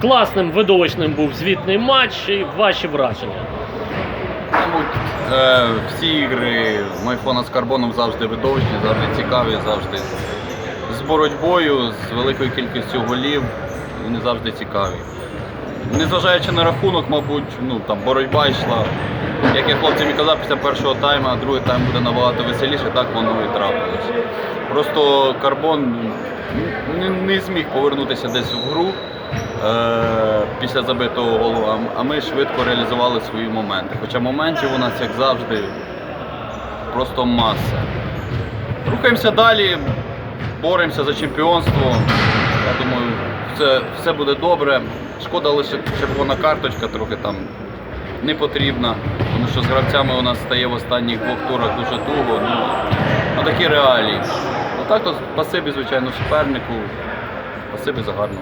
Класним видовищним був звітний матч і ваші враження. Мабуть, е, всі ігри Майфона з карбоном завжди видовищні, завжди цікаві, завжди з боротьбою, з великою кількістю голів. Вони завжди цікаві. Незважаючи на рахунок, мабуть, ну, там боротьба йшла. Як я хлопцям і казав, після першого тайму, а другий тайм буде набагато веселіше, так воно і трапилось. Просто карбон не, не зміг повернутися десь в гру після забитого голу, а- ми швидко реалізували свої моменти. Хоча моментів у нас, як завжди, просто маса. Рухаємося далі, боремося за чемпіонство. Я думаю, все, все буде добре. Шкода лише червона карточка трохи там не потрібна, тому що з гравцями у нас стає в останніх двох турах дуже туго. Ну, ну такі реалії. Ну так то спасибі, звичайно, супернику. Спасибі за гарну.